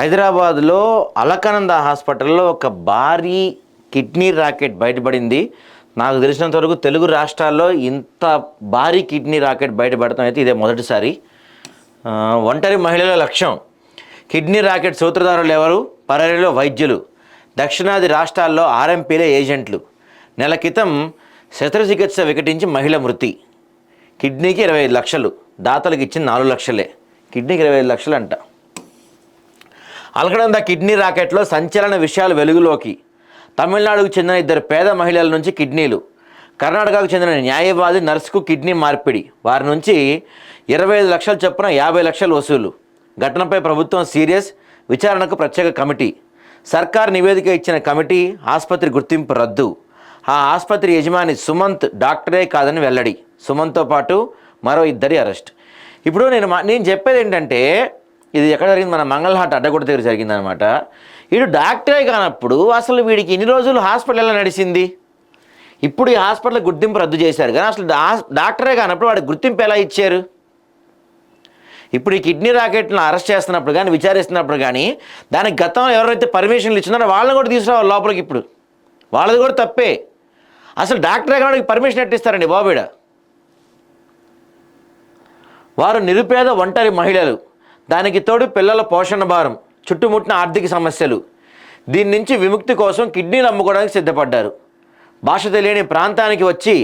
హైదరాబాద్లో అలకనంద హాస్పిటల్లో ఒక భారీ కిడ్నీ రాకెట్ బయటపడింది. నాకు తెలిసినంత వరకు తెలుగు రాష్ట్రాల్లో ఇంత భారీ కిడ్నీ రాకెట్ బయటపడటం అయితే ఇదే మొదటిసారి. ఒంటరి మహిళల లక్ష్యం. కిడ్నీ రాకెట్ సూత్రధారులు ఎవరు? పరారీలో వైద్యులు. దక్షిణాది రాష్ట్రాల్లో ఆర్ఎంపీలే ఏజెంట్లు. నెల క్రితం శస్త్రచికిత్స వికటించి మహిళ మృతి. కిడ్నీకి ఇరవై ఐదు లక్షలు. దాతలకు ఇచ్చిన నాలుగు లక్షలే. కిడ్నీకి ఇరవై ఐదు లక్షలు అంట అలకనంద కిడ్నీ రాకెట్లో సంచలన విషయాలు వెలుగులోకి. తమిళనాడుకు చెందిన ఇద్దరు పేద మహిళల నుంచి కిడ్నీలు. కర్ణాటకకు చెందిన న్యాయవాది నర్సుకు కిడ్నీ మార్పిడి. వారి నుంచి ఇరవై ఐదు లక్షలు చొప్పున యాభై లక్షలు వసూలు. ఘటనపై ప్రభుత్వం సీరియస్ విచారణకు ప్రత్యేక కమిటీ. సర్కార్ నివేదిక ఇచ్చిన కమిటీ ఆసుపత్రి గుర్తింపు రద్దు. ఆ ఆసుపత్రి యజమాని సుమంత్ డాక్టరే కాదని వెల్లడి. సుమంత్తో పాటు మరో ఇద్దరి అరెస్ట్. ఇప్పుడు నేను మా- నేను చెప్పేది ఏంటంటే ఇది ఎక్కడ జరిగింది? మన మంగళహాట్ అడ్డగొట్ట దగ్గర జరిగిందనమాట వీడు డాక్టరే కానప్పుడు అసలు వీడికి ఇన్ని రోజులు హాస్పిటల్ ఎలా నడిచింది? ఇప్పుడు ఈ హాస్పిటల్ గుర్తింపు రద్దు చేశారు. కానీ అసలు డాక్టరే కానప్పుడు వాడికి గుర్తింపు ఎలా ఇచ్చారు? ఇప్పుడు ఈ కిడ్నీ రాకెట్లను అరెస్ట్ చేస్తున్నప్పుడు కానీ విచారిస్తున్నప్పుడు కానీ దానికి గతంలో ఎవరైతే పర్మిషన్లు ఇచ్చినారో వాళ్ళని కూడా తీసుకురావాలి లోపలికి ఇప్పుడు. వాళ్ళది కూడా తప్పే. అసలు డాక్టరే కావడానికి పర్మిషన్ ఎట్టిస్తారండి బాబీడ వారు నిరుపేద ఒంటరి మహిళలు. దానికి తోడు పిల్లల పోషణ భారం చుట్టుముట్టిన ఆర్థిక సమస్యలు. దీని నుంచి విముక్తి కోసం కిడ్నీలు అమ్ముకోవడానికి సిద్ధపడ్డారు. భాష తెలియని ప్రాంతానికి వచ్చి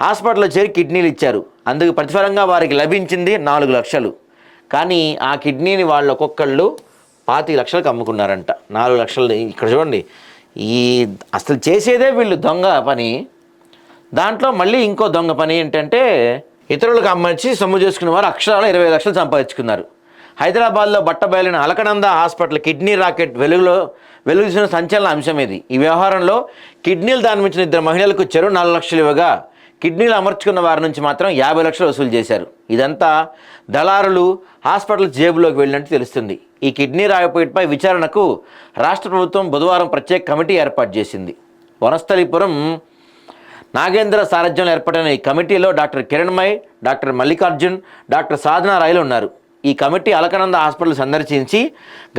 హాస్పిటల్లో చేరి కిడ్నీలు ఇచ్చారు. అందుకు ప్రతిఫలంగా వారికి లభించింది నాలుగు లక్షలు. కానీ ఆ కిడ్నీని వాళ్ళు ఒక్కొక్కళ్ళు పాతి లక్షలకు అమ్ముకున్నారంట. నాలుగు లక్షలు ఇక్కడ చూడండి. ఈ అసలు చేసేదే వీళ్ళు దొంగ పని. దాంట్లో మళ్ళీ ఇంకో దొంగ పని ఏంటంటే ఇతరులకు అమ్మచ్చి సొమ్ము చేసుకున్న వారు అక్షరాలు ఇరవై లక్షలు సంపాదించుకున్నారు. హైదరాబాద్లో బట్టబయలిన అలకనంద హాస్పిటల్ కిడ్నీ రాకెట్ వెలుగులో వెలుగుసిన సంచలన అంశం ఇది. ఈ వ్యవహారంలో కిడ్నీలు దానిమించిన ఇద్దరు మహిళలకు చెరు నాలుగు లక్షలు ఇవ్వగా కిడ్నీలు అమర్చుకున్న వారి నుంచి మాత్రం యాభై లక్షలు వసూలు చేశారు. ఇదంతా దళారులు హాస్పిటల్ జేబులోకి వెళ్ళినట్టు తెలుస్తుంది. ఈ కిడ్నీ రాకపోయిపై విచారణకు రాష్ట్ర ప్రభుత్వం బుధవారం ప్రత్యేక కమిటీ ఏర్పాటు చేసింది. వనస్థలిపురం నాగేంద్ర సారథ్యంలో ఏర్పడిన ఈ కమిటీలో doctor Kiranmai doctor Mallikarjun doctor సాధనారాయలు ఉన్నారు. ఈ కమిటీ అలకనంద హాస్పిటల్ సందర్శించి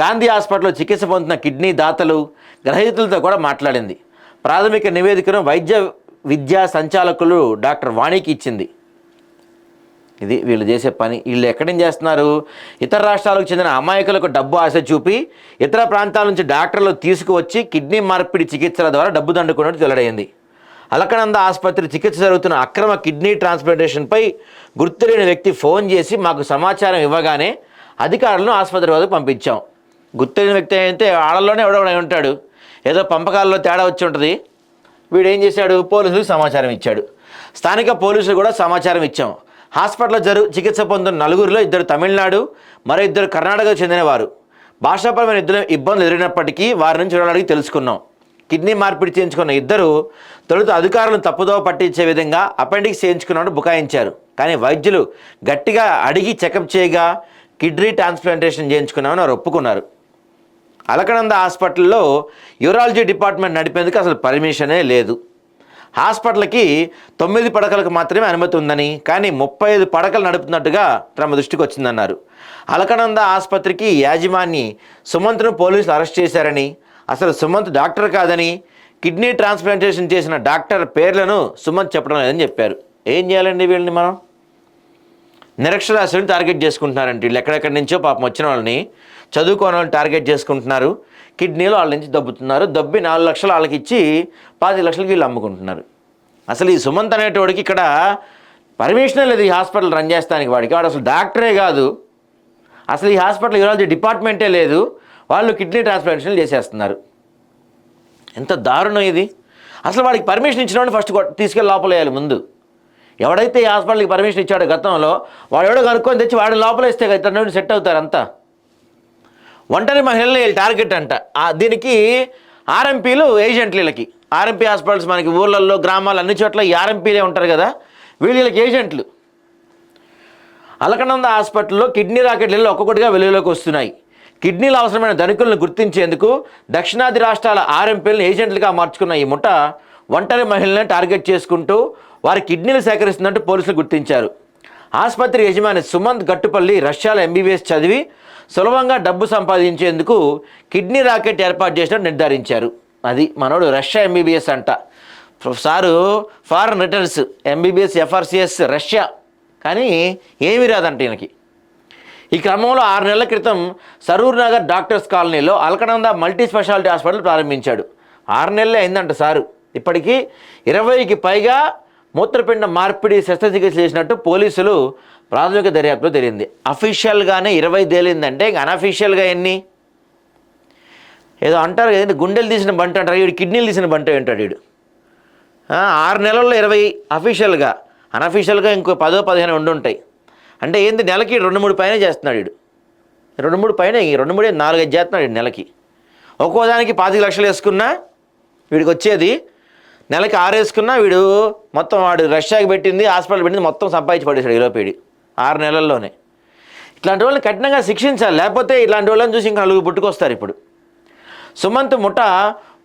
గాంధీ హాస్పిటల్లో చికిత్స పొందుతున్న కిడ్నీ దాతలు గ్రహీతులతో కూడా మాట్లాడింది. ప్రాథమిక నివేదికను వైద్య విద్యా సంచాలకులు డాక్టర్ వాణికి ఇచ్చింది. ఇది వీళ్ళు చేసే పని. వీళ్ళు ఎక్కడి నుంచి చేస్తున్నారు? ఇతర రాష్ట్రాలకు చెందిన అమాయకులకు డబ్బు ఆశ చూపి ఇతర ప్రాంతాల నుంచి డాక్టర్లు తీసుకువచ్చి కిడ్నీ మార్పిడి చికిత్సల ద్వారా డబ్బు దండుకున్నట్టు వెల్లడైంది. అలకనంద ఆసుపత్రి చికిత్స జరుగుతున్న అక్రమ కిడ్నీ ట్రాన్స్ప్లాంటేషన్పై గుర్తులేని వ్యక్తి ఫోన్ చేసి మాకు సమాచారం ఇవ్వగానే అధికారులను ఆసుపత్రి వద్దకు పంపించాం. గుర్తులేని వ్యక్తి అయితే ఆడల్లోనే ఎవడో ఉంటాడు. ఏదో పంపకాల్లో తేడా వచ్చి ఉంటుంది. వీడు ఏం చేశాడు? పోలీసులకు సమాచారం ఇచ్చాడు. స్థానిక పోలీసులు కూడా సమాచారం ఇచ్చాం. హాస్పిటల్లో జరు చికిత్స పొందిన నలుగురిలో ఇద్దరు తమిళనాడు మరో ఇద్దరు కర్ణాటకకు చెందినవారు భాషాపరమైన ఇద్దరు ఇబ్బందులు ఎదురైనప్పటికీ వారి నుంచి అడిగి తెలుసుకున్నాం. కిడ్నీ మార్పిడి చేయించుకున్న ఇద్దరు తొలుత అధికారులను తప్పుదోవ పట్టించే విధంగా అపెండిక్స్ చేయించుకున్నట్టు బుకాయించారు. కానీ వైద్యులు గట్టిగా అడిగి చెకప్ చేయగా కిడ్నీ ట్రాన్స్ప్లాంటేషన్ చేయించుకున్నామని వారు ఒప్పుకున్నారు. అలకనంద హాస్పిటల్లో యూరాలజీ డిపార్ట్మెంట్ నడిపేందుకు అసలు పర్మిషనే లేదు. హాస్పిటల్కి తొమ్మిది పడకలకు మాత్రమే అనుమతి ఉందని కానీ ముప్పై ఐదు పడకలు నడుపుతున్నట్టుగా తమ దృష్టికి వచ్చిందన్నారు. అలకనంద ఆసుపత్రికి యాజమాన్యి సుమంత్ను పోలీసులు అరెస్ట్ చేశారని అసలు సుమంత్ డాక్టర్ కాదని కిడ్నీ ట్రాన్స్ప్లాంటేషన్ చేసిన డాక్టర్ పేర్లను సుమంత్ చెప్పడం లేదని చెప్పారు. ఏం చేయాలండి వీళ్ళని మనం? నిరక్షరాస్యులను టార్గెట్ చేసుకుంటున్నారంటే వీళ్ళు ఎక్కడెక్కడి నుంచో పాపం వచ్చిన వాళ్ళని చదువుకోని వాళ్ళని టార్గెట్ చేసుకుంటున్నారు. కిడ్నీలో వాళ్ళ నుంచి దబ్బుతున్నారు. దబ్బి నాలుగు లక్షలు వాళ్ళకి ఇచ్చి పది లక్షలకి వీళ్ళు అమ్ముకుంటున్నారు. అసలు ఈ సుమంత్ అనేటోడికి ఇక్కడ పర్మిషనే లేదు ఈ హాస్పిటల్ రన్ చేస్తానికి వాడికి. వాడు అసలు డాక్టరే కాదు. అసలు ఈ హాస్పిటల్ యూరాలజీ డిపార్ట్మెంటే లేదు. వాళ్ళు కిడ్నీ ట్రాన్స్ప్లాంటేషన్ చేసేస్తున్నారు. ఎంత దారుణం ఇది. అసలు వాడికి పర్మిషన్ ఇచ్చినవాడిని ఫస్ట్ తీసుకెళ్ళి లోపల వేయాలి ముందు. ఎవడైతే ఈ హాస్పిటల్కి పర్మిషన్ ఇచ్చాడో గతంలో వాడు ఎవడో కనుక్కొని తెచ్చి వాడిని లోపలేస్తే ఇతను సెట్ అవుతారు అంతా. ఒంటరి మహిళల్ని టార్గెట్ అంట. దీనికి ఆర్ఎంపీలు ఏజెంట్లు వీళ్ళకి. ఆర్ఎంపీ హాస్పిటల్స్ మనకి ఊళ్ళల్లో గ్రామాలు అన్ని చోట్ల ఈ ఆర్ఎంపీలే ఉంటారు కదా. వీళ్ళకి ఏజెంట్లు. అలకనంద హాస్పిటల్లో కిడ్నీ రాకెట్లు ఒక్కొక్కటిగా వెలుగులోకి వస్తున్నాయి. కిడ్నీలు అవసరమైన ధనికులను గుర్తించేందుకు దక్షిణాది రాష్ట్రాల ఆర్ఎంపీలను ఏజెంట్లుగా మార్చుకున్న ఈ ముఠ ఒంటరి మహిళలను టార్గెట్ చేసుకుంటూ వారి కిడ్నీలు సేకరిస్తున్నట్టు పోలీసులు గుర్తించారు. ఆసుపత్రి యజమాని సుమంత్ గట్టుపల్లి రష్యాలో ఎంబీబీఎస్ చదివి సులభంగా డబ్బు సంపాదించేందుకు కిడ్నీ రాకెట్ ఏర్పాటు చేసినట్టు నిర్ధారించారు. అది మనోడు రష్యా ఎంబీబీఎస్ అంట. Sir foreign returns MBBS FRCS Russia. కానీ ఏమీ రాదంట ఈయనకి. ఈ క్రమంలో ఆరు నెలల క్రితం సరూర్ నగర్ డాక్టర్స్ కాలనీలో అల్కనంద మల్టీ స్పెషాలిటీ హాస్పిటల్ ప్రారంభించాడు. ఆరు నెలలే అయిందంట సారు. ఇప్పటికీ ఇరవైకి పైగా మూత్రపిండ మార్పిడి శస్త్రచికిత్స చేసినట్టు పోలీసులు ప్రాథమిక దర్యాప్తులో తెలియంది. అఫీషియల్గానే ఇరవై తేలిందంటే ఇంక అనఫీషియల్గా ఎన్ని? ఏదో అంటారు కదండి గుండెలు తీసిన బంట అంటారు. వీడు కిడ్నీలు తీసిన బంట ఏంటాడు వీడు ఆరు నెలల్లో ఇరవై అఫీషియల్గా. అనఫీషియల్గా ఇంకో పదో పదిహేను ఉండుంటాయి. అంటే ఏంది నెలకి రెండు మూడు పైన చేస్తున్నాడు వీడు. రెండు మూడు పైన ఈ రెండు మూడు నాలుగైదు చేస్తున్నాడు వీడు నెలకి. ఒక్కో దానికి పాతిక లక్షలు వేసుకున్నా వీడికి వచ్చేది నెలకి ఆరు వేసుకున్నా వీడు మొత్తం వాడు రష్యాకి పెట్టింది హాస్పిటల్ పెట్టింది మొత్తం సంపాదించి పడేశాడు ఈలోపేడి ఆరు నెలల్లోనే. ఇట్లాంటి వాళ్ళని కఠినంగా శిక్షించాలి లేకపోతే ఇలాంటి వాళ్ళని చూసి ఇంకా నలుగురు పుట్టుకొస్తారు ఇప్పుడు. సుమంత్ ముఠ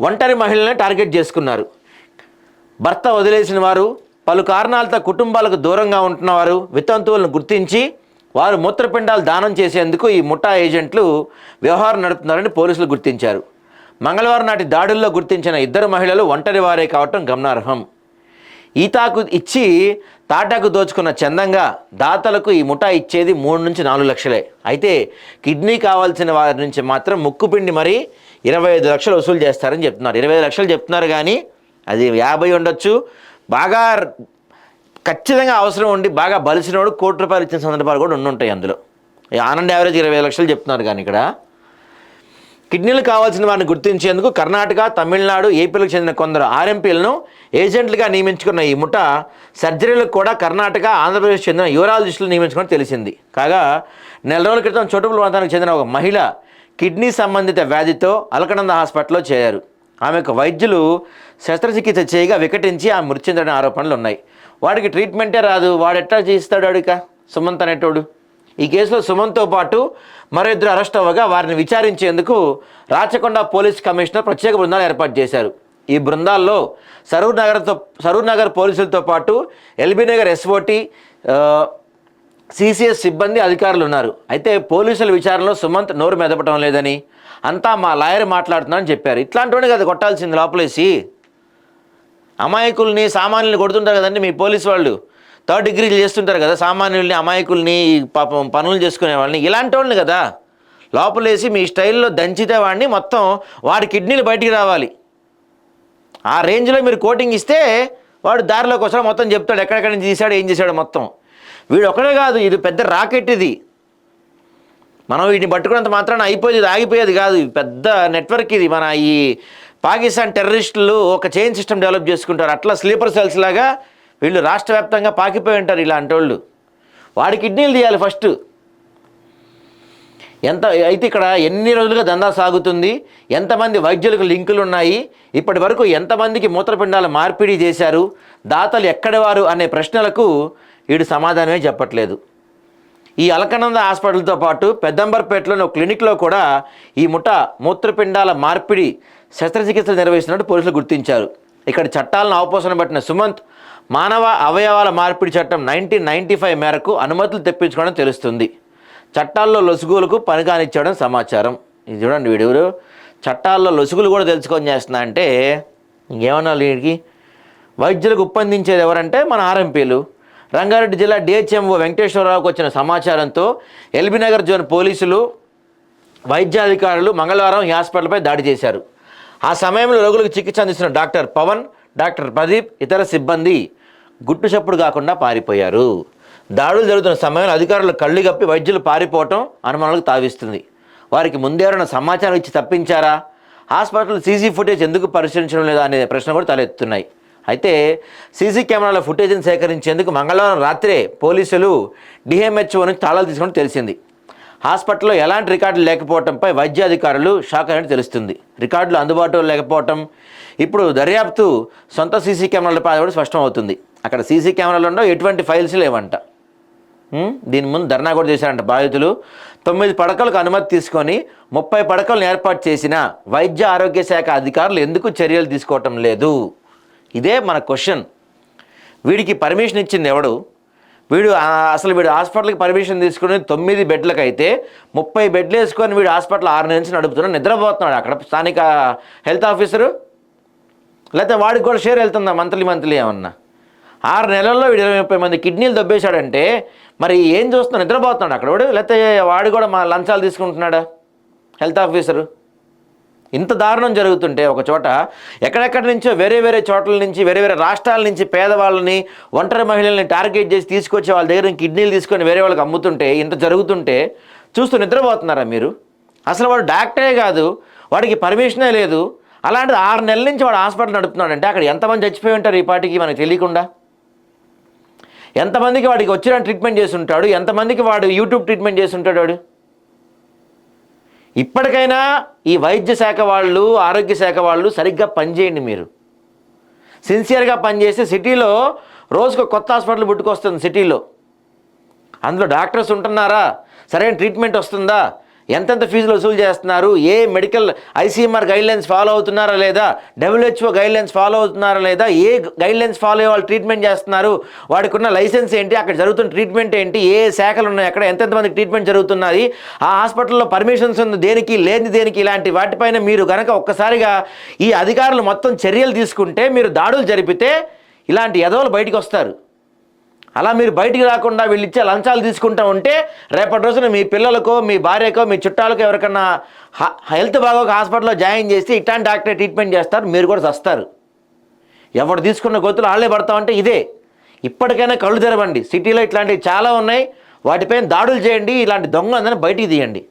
ఒంటరి మహిళల్ని టార్గెట్ చేసుకున్నారు. భర్త వదిలేసిన వారు పలు కారణాలతో కుటుంబాలకు దూరంగా ఉంటున్నవారు వితంతువులను గుర్తించి వారు మూత్రపిండాలు దానం చేసేందుకు ఈ ముఠా ఏజెంట్లు వ్యవహారం నడుపుతున్నారని పోలీసులు గుర్తించారు. మంగళవారం నాటి దాడుల్లో గుర్తించిన ఇద్దరు మహిళలు ఒంటరి వారే కావటం గమనార్హం. ఈతాకు ఇచ్చి తాటాకు దోచుకున్న చందంగా దాతలకు ఈ ముఠా ఇచ్చేది మూడు నుంచి నాలుగు లక్షలే. అయితే కిడ్నీ కావాల్సిన వారి నుంచి మాత్రం ముక్కుపిండి మరి ఇరవై ఐదు లక్షలు వసూలు చేస్తారని చెప్తున్నారు. ఇరవై ఐదు లక్షలు చెప్తున్నారు కానీ అది యాభై ఉండొచ్చు బాగా ఖచ్చితంగా అవసరం ఉండి బాగా బలిసినోడు కోటి రూపాయలు ఇచ్చిన సందర్భాలు కూడా ఉండుంటాయి అందులో. ఈ ఆనంద్ యావరేజ్ ఇరవై ఐదు లక్షలు చెప్తున్నారు కానీ ఇక్కడ. కిడ్నీలు కావాల్సిన వారిని గుర్తించేందుకు కర్ణాటక తమిళనాడు ఏపీలకు చెందిన కొందరు ఆర్ఎంపీలను ఏజెంట్లుగా నియమించుకున్న ఈ ముఠ సర్జరీలకు కూడా కర్ణాటక ఆంధ్రప్రదేశ్ చెందిన యూరాలజిస్టులు నియమించుకుని తెలిసింది. కాగా నెల రోజుల క్రితం చోటుపుల ప్రాంతానికి చెందిన ఒక మహిళ కిడ్నీ సంబంధిత వ్యాధితో అలకనంద హాస్పిటల్లో చేరారు. ఆమెకు వైద్యులు శస్త్రచికిత్స చేయగా వికటించి ఆమె మృతి చెందడం ఆరోపణలు ఉన్నాయి వాడికి ట్రీట్మెంటే రాదు వాడు ఎట్లా చేస్తాడు వాడిక సుమంత్ అనేటోడు. ఈ కేసులో సుమన్తో పాటు మరో ఇద్దరు అరెస్ట్ అవ్వగా వారిని విచారించేందుకు రాచకొండ పోలీస్ కమిషనర్ ప్రత్యేక బృందాలు ఏర్పాటు చేశారు. ఈ బృందాల్లో సరూర్ నగర్తో సరూర్ నగర్ పోలీసులతో పాటు ఎల్బీ నగర్ ఎస్ఓటి సిసిఎస్ సిబ్బంది అధికారులు ఉన్నారు. అయితే పోలీసుల విచారణలో సుమంత్ నోరు మెదపటం లేదని అంతా మా లాయర్ మాట్లాడుతున్నానని చెప్పారు. ఇట్లాంటి కదా కొట్టాల్సింది లోపలేసి. అమాయకుల్ని సామాన్యుల్ని కొడుతుంటారు కదండి మీ పోలీస్ వాళ్ళు. థర్డ్ డిగ్రీలు చేస్తుంటారు కదా సామాన్యుల్ని అమాయకుల్ని పాపం పనులు చేసుకునే వాళ్ళని. ఇలాంటి వాళ్ళని కదా లోపలేసి మీ స్టైల్లో దంచితే వాడిని మొత్తం వాడి కిడ్నీలు బయటికి రావాలి. ఆ రేంజ్లో మీరు కోటింగ్ ఇస్తే వాడు దారిలోకి వస్తాడు మొత్తం చెప్తాడు. ఎక్కడెక్కడి నుంచి తీశాడు ఏం చేశాడు మొత్తం. వీడు ఒక్కడే కాదు ఇది పెద్ద రాకెట్ ఇది. మనం వీటిని పట్టుకున్నంత మాత్రాన అయిపోయేది ఆగిపోయేది కాదు. పెద్ద నెట్వర్క్ ఇది. మన ఈ పాకిస్తాన్ టెర్రరిస్టులు ఒక చైన్ సిస్టమ్ డెవలప్ చేసుకుంటారు. అట్లా స్లీపర్ సెల్స్ లాగా వీళ్ళు రాష్ట్ర వ్యాప్తంగా పాకిపోయి ఉంటారు ఇలాంటి వాళ్ళు వాడి కిడ్నీలు తీయాలి ఫస్ట్. ఎంత అయితే ఇక్కడ ఎన్ని రోజులుగా దందా సాగుతుంది ఎంతమంది వైద్యులకు లింకులు ఉన్నాయి ఇప్పటి వరకు ఎంతమందికి మూత్రపిండాలు మార్పిడి చేశారు దాతలు ఎక్కడ వారు అనే ప్రశ్నలకు వీడు సమాధానమే చెప్పట్లేదు. ఈ అలకనంద హాస్పిటల్తో పాటు పెద్దంబర్పేటలోని ఒక క్లినిక్లో కూడా ఈ ముఠ మూత్రపిండాల మార్పిడి శస్త్రచికిత్సలు నిర్వహిస్తున్నట్టు పోలీసులు గుర్తించారు. ఇక్కడ చట్టాలను ఆపోసన పట్టిన సుమంత్ మానవ అవయవాల మార్పిడి చట్టం నైన్టీన్ నైంటీ ఫైవ్ మేరకు అనుమతులు తెప్పించుకోవడం తెలుస్తుంది. చట్టాల్లో లొసుగులకు పనిగానిచ్చడం సమాచారం. ఇది చూడండి వీడు చట్టాల్లో లొసుగులు కూడా తెలుసుకొని చేస్తున్నా అంటే ఇంకేమన్నా వీడికి? వైద్యులకు ఉప్పందించేది ఎవరంటే మన ఆర్ఎంపీలు. రంగారెడ్డి జిల్లా డిహెచ్ఎంఓ వెంకటేశ్వరరావుకు వచ్చిన సమాచారంతో ఎల్బీ నగర్ జోన్ పోలీసులు వైద్యాధికారులు మంగళవారం ఈ హాస్పిటల్పై దాడి చేశారు. ఆ సమయంలో రోగులకు చికిత్స అందిస్తున్న డాక్టర్ పవన్ డాక్టర్ ప్రదీప్ ఇతర సిబ్బంది గుట్టు చప్పుడు కాకుండా పారిపోయారు. దాడులు జరుగుతున్న సమయంలో అధికారులు కళ్ళు కప్పి వైద్యులు పారిపోవటం అనుమానాలకు తావిస్తుంది. వారికి ముందేమైనా సమాచారం ఇచ్చి తప్పించారా? హాస్పిటల్ సీసీ ఫుటేజ్ ఎందుకు పరిశీలించడం లేదా అనే ప్రశ్న కూడా తలెత్తున్నాయి అయితే సీసీ కెమెరాల ఫుటేజ్ని సేకరించేందుకు మంగళవారం రాత్రే పోలీసులు డిఎంహెచ్ఓ నుంచి తాళాలు తీసుకుని తెలిసింది. హాస్పిటల్లో ఎలాంటి రికార్డులు లేకపోవడంపై వైద్యాధికారులు షాక్ అయినట్టు తెలుస్తుంది. రికార్డులు అందుబాటులో లేకపోవటం ఇప్పుడు దర్యాప్తు సొంత సీసీ కెమెరాలపై కూడా స్పష్టం అవుతుంది అక్కడ సీసీ కెమెరాలు ఉండవు ఎటువంటి ఫైల్స్ లేవంట. దీని ముందు ధర్నా కూడా చేశారంట బాధితులు. తొమ్మిది పడకలకు అనుమతి తీసుకొని ముప్పై పడకలను ఏర్పాటు చేసిన వైద్య ఆరోగ్య శాఖ అధికారులు ఎందుకు చర్యలు తీసుకోవటం లేదు? ఇదే మన క్వశ్చన్. వీడికి పర్మిషన్ ఇచ్చింది ఎవడు? వీడు అసలు వీడు హాస్పిటల్కి పర్మిషన్ తీసుకుని తొమ్మిది బెడ్లకు అయితే ముప్పై బెడ్లు వేసుకొని వీడు హాస్పిటల్ ఆరు నుంచి నడుపుతున్నాడు నిద్రపోతున్నాడు అక్కడ. స్థానిక హెల్త్ ఆఫీసరు? లేకపోతే వాడికి కూడా షేర్ వెళ్తుందా మంత్లీ మంత్లీ ఏమన్నా? ఆరు నెలల్లో వీడు ఇరవై ముప్పై మంది కిడ్నీలు దొబ్బేశాడంటే మరి ఏం చూస్తున్నాడు? నిద్రపోతున్నాడు అక్కడ వాడు? లేకపోతే వాడు కూడా మా లంచాలు తీసుకుంటున్నాడా? Health officer? ఇంత దారుణం జరుగుతుంటే ఒక చోట ఎక్కడెక్కడి నుంచో వేరే వేరే చోట్ల నుంచి వేరే వేరే రాష్ట్రాల నుంచి పేదవాళ్ళని ఒంటరి మహిళల్ని టార్గెట్ చేసి తీసుకొచ్చి వాళ్ళ దగ్గర నుంచి కిడ్నీలు తీసుకొని వేరే వాళ్ళకి అమ్ముతుంటే ఇంత జరుగుతుంటే చూస్తూ నిద్రపోతున్నారా మీరు? అసలు వాడు డాక్టరే కాదు వాడికి పర్మిషనే లేదు. అలాంటిది ఆరు నెలల నుంచి వాడు హాస్పిటల్ నడుపుతున్నాడంటే అక్కడ ఎంతమంది చచ్చిపోయి ఉంటారు ఈ పాటికి మనకు తెలియకుండా? ఎంతమందికి వాడికి వచ్చిన ట్రీట్మెంట్ చేసి ఉంటాడు? ఎంతమందికి వాడు యూట్యూబ్ ట్రీట్మెంట్ చేసి ఉంటాడు వాడు? ఇప్పటికైనా ఈ వైద్య శాఖ వాళ్ళు ఆరోగ్య శాఖ వాళ్ళు సరిగ్గా పనిచేయండి మీరు. సిన్సియర్గా పనిచేస్తే సిటీలో రోజుకు కొత్త హాస్పిటల్ పుట్టుకొస్తుంది సిటీలో. అందులో డాక్టర్స్ ఉంటున్నారా? సరైన ట్రీట్మెంట్ వస్తుందా? ఎంతెంత ఫీజులు వసూలు చేస్తున్నారు? ఏ మెడికల్ ఐసీఎంఆర్ గైడ్లైన్స్ ఫాలో అవుతున్నారా లేదా? డబ్ల్యూహెచ్ఓ గైడ్లైన్స్ ఫాలో అవుతున్నారా లేదా? ఏ గైడ్లైన్స్ ఫాలో అయ్యే వాళ్ళు ట్రీట్మెంట్ చేస్తున్నారు? వాడికి ఉన్న లైసెన్స్ ఏంటి? అక్కడ జరుగుతున్న ట్రీట్మెంట్ ఏంటి? ఏ శాఖలు ఉన్నాయి? అక్కడ ఎంతెంత మంది ట్రీట్మెంట్ జరుగుతున్నది? ఆ హాస్పిటల్లో పర్మిషన్స్ ఉంది దేనికి? లేని దేనికి? ఇలాంటి వాటిపైన మీరు గనక ఒక్కసారిగా ఈ అధికారులు మొత్తం చర్యలు తీసుకుంటే మీరు దాడులు జరిపితే ఇలాంటి ఎదవలు బయటకు వస్తారు. అలా మీరు బయటికి రాకుండా వీళ్ళు ఇచ్చే లంచాలు తీసుకుంటా ఉంటే రేపటి రోజున మీ పిల్లలకో మీ భార్యకో మీ చుట్టాలకో ఎవరికన్నా హ- హెల్త్ బాగోక హాస్పిటల్లో జాయిన్ చేసి ఇట్లాంటి డాక్టర్ ట్రీట్మెంట్ చేస్తారు మీరు కూడా చస్తారు. ఎవడు తీసుకున్న గొంతులు వాళ్ళే పడతామంటే ఇదే. ఇప్పటికైనా కళ్ళు తెరవండి. సిటీలో ఇట్లాంటివి చాలా ఉన్నాయి. వాటిపైన దాడులు చేయండి. ఇలాంటి దొంగలందరినీ బయటికి తీయండి.